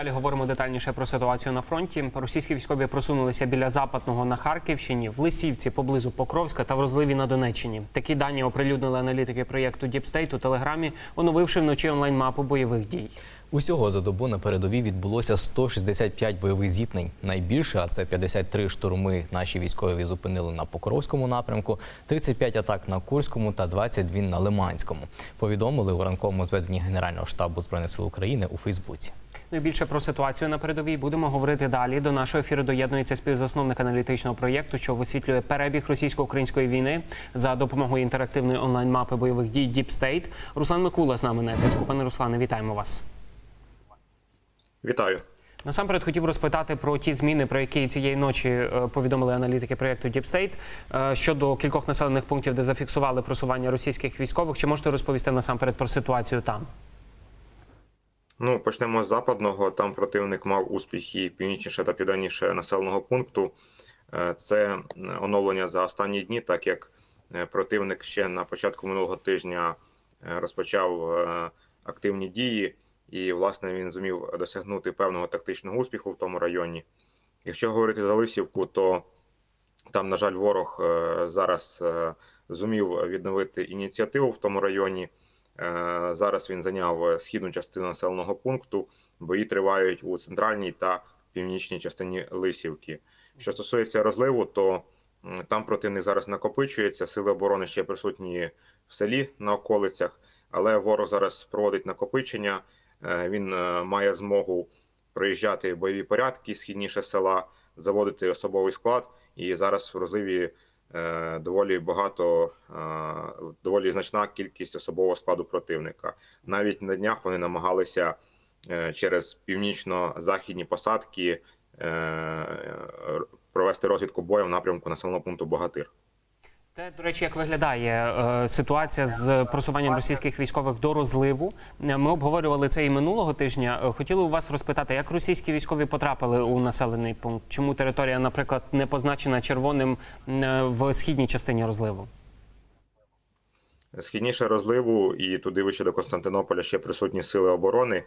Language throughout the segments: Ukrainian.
далі говоримо детальніше про ситуацію на фронті. Російські військові просунулися біля западного на Харківщині, в Лисівці поблизу Покровська та в розливі на Донеччині. Такі дані оприлюднили аналітики проєкту State у телеграмі, оновивши вночі онлайн-мапу бойових дій. Усього за добу на передовій відбулося 165 бойових зіткнень. Найбільше, а це 53 штурми, наші військові зупинили на Покровському напрямку, 35 атак на Курському та 22 на Лиманському. Повідомили у ранковому зведенні Генерального штабу збройних сил України у Фейсбуці. Ну і більше про ситуацію на передовій будемо говорити далі. До нашого ефіру доєднується співзасновник аналітичного проєкту, що висвітлює перебіг російсько-української війни за допомогою інтерактивної онлайн-мапи бойових дій Deep State. Руслан Микула з нами на зв'язку. Пане Руслане, вітаємо вас. Вітаю. Насамперед хотів розпитати про ті зміни, про які цієї ночі е, повідомили аналітики проєкту Deep State е, щодо кількох населених пунктів, де зафіксували просування російських військових. Чи можете розповісти насамперед про ситуацію там? Ну, почнемо з западного. Там противник мав успіхи північніше та південніше населеного пункту. Е, Це оновлення за останні дні, так як е, противник ще на початку минулого тижня е, розпочав е, активні дії, і власне він зумів досягнути певного тактичного успіху в тому районі. Якщо говорити за Лисівку, то там, на жаль, ворог е, зараз е, зумів відновити ініціативу в тому районі. Е, Зараз він зайняв е, східну частину населеного пункту. Бої тривають у центральній та північній частині Лисівки. Що стосується розливу, то там противник зараз накопичується. Сили оборони ще присутні в селі на околицях, але ворог зараз проводить накопичення. Е, Він має змогу проїжджати бойові порядки східніше села, заводити особовий склад. І зараз в розливі доволі багато, е, доволі значна кількість особового складу противника. Навіть на днях вони намагалися е, через північно-західні посадки е, провести розвідку бою в напрямку населеного пункту Богатир. Те, до речі, як виглядає е, ситуація з просуванням російських військових до розливу. Ми обговорювали це і минулого тижня. Е, Хотіли у вас розпитати, як російські військові потрапили у населений пункт? Чому територія, наприклад, не позначена червоним е, в східній частині розливу? Східніше розливу і туди вище до Константинополя ще присутні сили оборони.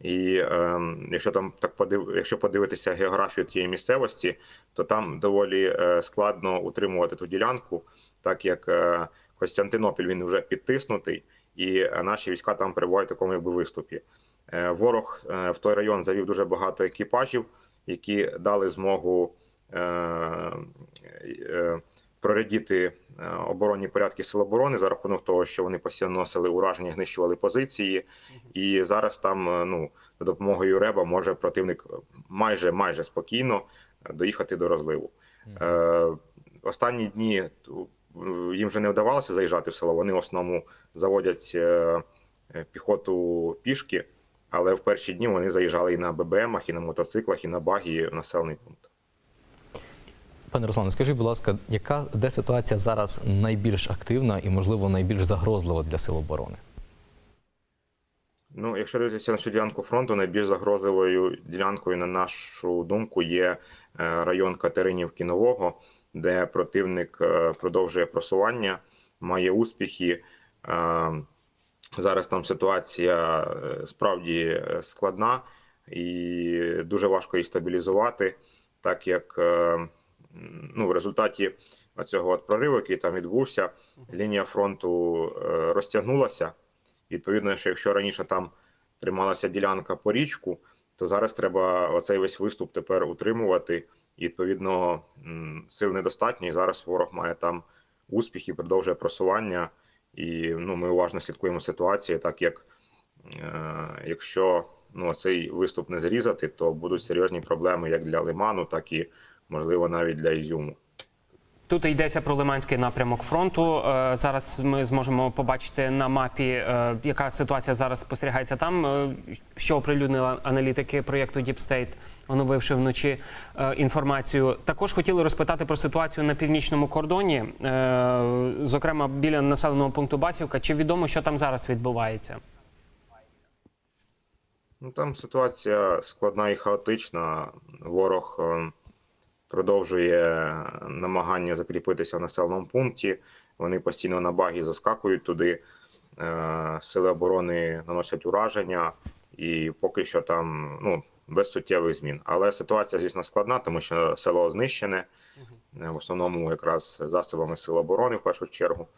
І е, якщо там так подив, якщо подивитися географію тієї місцевості, то там доволі е, складно утримувати ту ділянку, так як е, Костянтинопіль він вже підтиснутий, і е, наші війська там перебувають в такому якби виступі. Е, ворог в той район завів дуже багато екіпажів, які дали змогу. Проредіти е, оборонні порядки сил оборони за рахунок того, що вони постійно носили ураження, знищували позиції, і зараз там ну за допомогою реба може противник майже майже спокійно доїхати до розливу. Останні дні їм вже не вдавалося заїжджати в село. Вони в основному заводять е, е, піхоту пішки, але в перші дні вони заїжджали і на ББМах, і на мотоциклах, і на багі в населений пункт. Пане Руслане, скажіть, будь ласка, яка де ситуація зараз найбільш активна і, можливо, найбільш загрозлива для сил оборони? Ну, якщо дивитися на всю ділянку фронту, найбільш загрозливою ділянкою, на нашу думку, є е, район Катеринівки Нового, де противник е, продовжує просування, має успіхи. Е, Зараз там ситуація е, справді складна і дуже важко її стабілізувати, так як ну, в результаті цього от прориву, який там відбувся, лінія фронту розтягнулася. Відповідно, що якщо раніше там трималася ділянка по річку, то зараз треба оцей весь виступ тепер утримувати. І відповідно сил недостатньо. І зараз ворог має там успіхи, продовжує просування. І ну, ми уважно слідкуємо ситуацію, так як е, якщо ну, цей виступ не зрізати, то будуть серйозні проблеми як для Лиману, так і можливо навіть для Ізюму. Тут йдеться про Лиманський напрямок фронту. Е, Зараз ми зможемо побачити на мапі, е, яка ситуація зараз спостерігається там, е, що оприлюднили аналітики проєкту State, оновивши вночі інформацію. Також хотіли розпитати про ситуацію на північному кордоні, зокрема біля населеного пункту Басівка. Чи відомо, що там зараз відбувається? Ну, там ситуація складна і хаотична. Ворог продовжує намагання закріпитися в населеному пункті. Вони постійно на багі заскакують туди. Е, Сили оборони наносять ураження, і поки що там, ну без суттєвих змін. Але ситуація, звісно, складна, тому що село знищене, в основному якраз засобами сил оборони в першу чергу.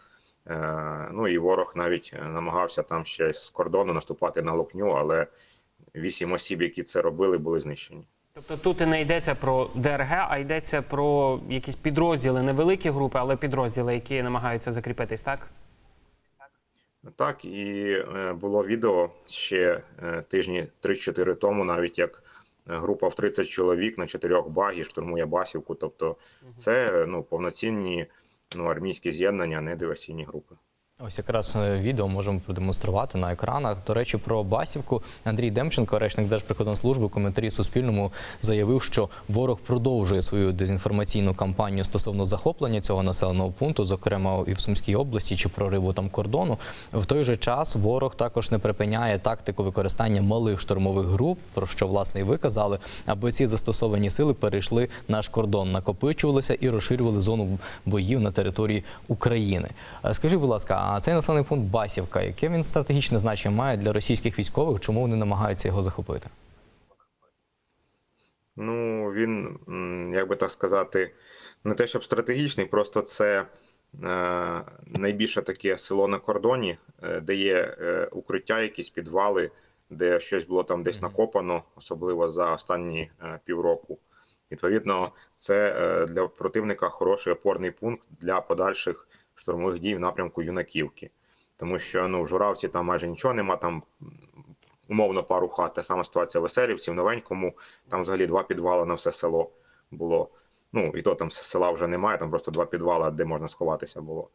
Е, Ну і ворог навіть намагався там ще з кордону наступати на Лукню, але вісім осіб, які це робили, були знищені. Тобто тут і не йдеться про ДРГ, а йдеться про якісь підрозділи, невеликі групи, але підрозділи, які намагаються закріпитись, так? Так, і е, було відео ще е, тижні 3-4 тому, навіть як е, група в 30 чоловік на чотирьох багі штурмує Басівку. Тобто, це ну повноцінні ну, армійські з'єднання, а не диверсійні групи. Ось якраз е, відео можемо продемонструвати на екранах. До речі, про Басівку Андрій Демченко, речник Держприкордонслужби, у коментарі Суспільному заявив, що ворог продовжує свою дезінформаційну кампанію стосовно захоплення цього населеного пункту, зокрема і в Сумській області чи прориву там кордону. В той же час ворог також не припиняє тактику використання малих штурмових груп, про що власне і ви казали, аби ці застосовані сили перейшли наш кордон, накопичувалися і розширювали зону боїв на території України. Е, Скажіть, будь ласка, а цей населений пункт Басівка, яке він стратегічне значення має для російських військових? Чому вони намагаються його захопити? Ну, він, як би так сказати, не те, щоб стратегічний, просто це е, найбільше таке село на кордоні, е, де є е, укриття, якісь підвали, де щось було там десь накопано, особливо за останні е, півроку. Відповідно, це е, для противника хороший опорний пункт для подальших штурмових дій в напрямку Юнаківки. Тому що ну, в Журавці там майже нічого нема, там умовно пару хат. Та сама ситуація в Веселівці, в Новенькому, там взагалі два підвали на все село було. Ну, і то там села вже немає, там просто два підвали, де можна сховатися було.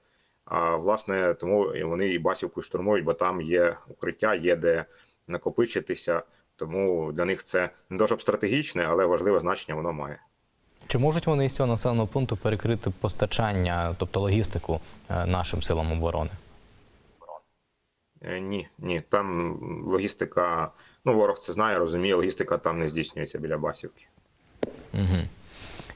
А власне, тому вони і Басівку штурмують, бо там є укриття, є де накопичитися. Тому для них це не дуже стратегічне, але важливе значення воно має. Чи можуть вони із цього населеного пункту перекрити постачання, тобто логістику е, нашим силам оборони? Е, Ні, ні, там логістика, ну ворог це знає, розуміє, логістика там не здійснюється біля Басівки. Угу.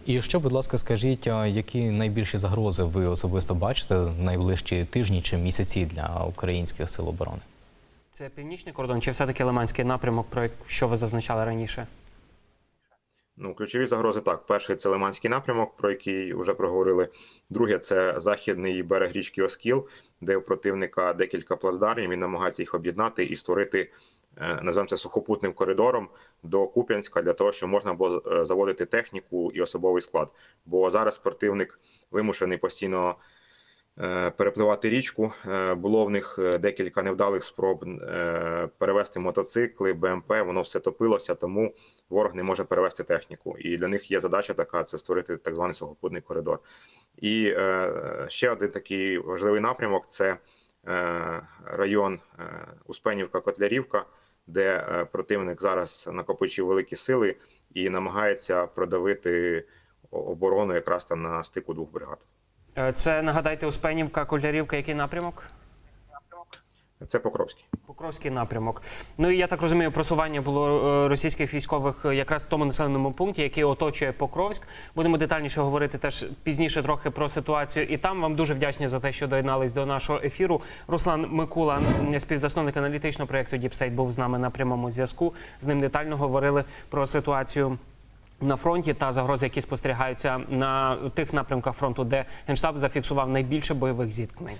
І що, будь ласка, скажіть, які найбільші загрози ви особисто бачите в найближчі тижні чи місяці для українських сил оборони? Це північний кордон чи все-таки Лиманський напрямок, про що ви зазначали раніше? Ну, ключові загрози так. Перший це Лиманський напрямок, про який вже проговорили. Друге це західний берег річки Оскіл, де у противника декілька плацдармів. Він намагається їх об'єднати і створити, е, називаємо це сухопутним коридором до Куп'янська для того, щоб можна було е, заводити техніку і особовий склад. Бо зараз противник вимушений постійно перепливати річку. Е, Було в них е, декілька невдалих спроб е, перевести мотоцикли, БМП. Воно все топилося, тому ворог не може перевести техніку. І для них є задача така: це створити так званий сухопутний коридор. І е, ще один такий важливий напрямок це е, район е, Успенівка-Котлярівка, де е, противник зараз накопичив великі сили і намагається продавити оборону якраз там на стику двох бригад. Е, Це нагадайте Успенівка, Колярівка, який напрямок? Це Покровський. Покровський напрямок. Ну і я так розумію, просування було е, російських військових е, якраз в тому населеному пункті, який оточує Покровськ. Будемо детальніше говорити теж пізніше трохи про ситуацію. І там вам дуже вдячні за те, що доєднались до нашого ефіру. Руслан Микула, співзасновник аналітичного проєкту Діпстейт, був з нами на прямому зв'язку. З ним детально говорили про ситуацію. На фронті та загрози, які спостерігаються на тих напрямках фронту, де генштаб зафіксував найбільше бойових зіткнень.